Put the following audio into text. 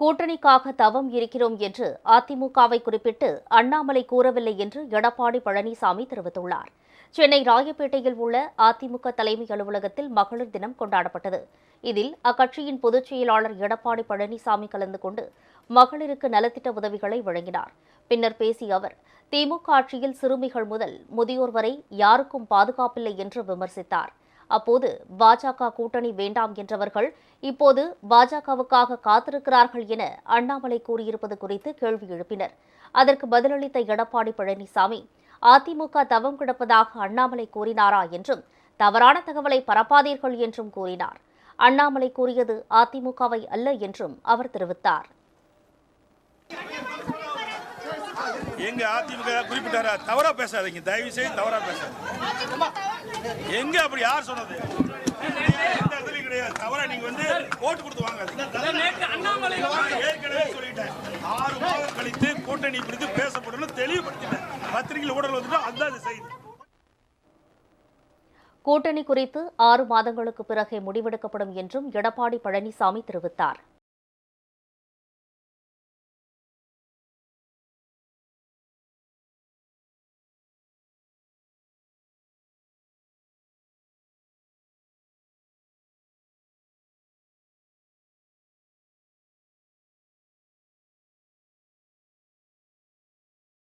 கூட்டணிக்காக தவம் இருக்கிறோம் என்று அதிமுகவை குறிப்பிட்டு அண்ணாமலை கூறவில்லை என்று எடப்பாடி பழனிசாமி தெரிவித்துள்ளார். சென்னை ராயப்பேட்டையில் உள்ள அதிமுக தலைமை அலுவலகத்தில் மகளிர் தினம் கொண்டாடப்பட்டது. இதில் அக்கட்சியின் பொதுச் செயலாளர் எடப்பாடி பழனிசாமி கலந்து கொண்டு மகளிருக்கு நலத்திட்ட உதவிகளை வழங்கினார். பின்னர் பேசிய அவர் திமுக ஆட்சியில் சிறுமிகள் முதல் முதியோர் வரை யாருக்கும் பாதுகாப்பில்லை என்று விமர்சித்தார். அப்போது பாஜக கூட்டணி வேண்டாம் என்றவர்கள் இப்போது பாஜகவுக்காக காத்திருக்கிறார்கள் என அண்ணாமலை கூறியிருப்பது குறித்து கேள்வி எழுப்பினர். அதற்கு பதிலளித்த எடப்பாடி பழனிசாமி அதிமுக தவம் கிடப்பதாக அண்ணாமலை கூறினாரா என்றும் தவறான தகவலை பரப்பாதீர்கள் என்றும் கூறினார். அண்ணாமலை கூறியது அதிமுகவை அல்ல என்றும் அவர் தெரிவித்தார். எங்க அதிமுக குறிப்பிட்டாரா? தவறா பேசாதீங்க. தயவு செய்து தவறா பேசாதீங்க. எங்க அப்படி யார் சொன்னது? எந்த இடத்துலயும் கிடையாது. தவறா நீங்க வந்து ஓட்டு கொடுத்து வாங்காதீங்க. நான் ஏற்கனவே சொல்லிட்டேன். ஆறு மாதம் கழித்து கூட்டணி குறித்து பேசப்படும் தெளிவுபடுத்திட்டேன். பத்திரிகையில் ஊடகம் வந்துட்டு அதுதான் இது செய்தி கூட்டணி குறித்து ஆறு மாதங்களுக்கு பிறகே முடிவெடுக்கப்படும் என்றும் எடப்பாடி பழனிசாமி தெரிவித்தார்.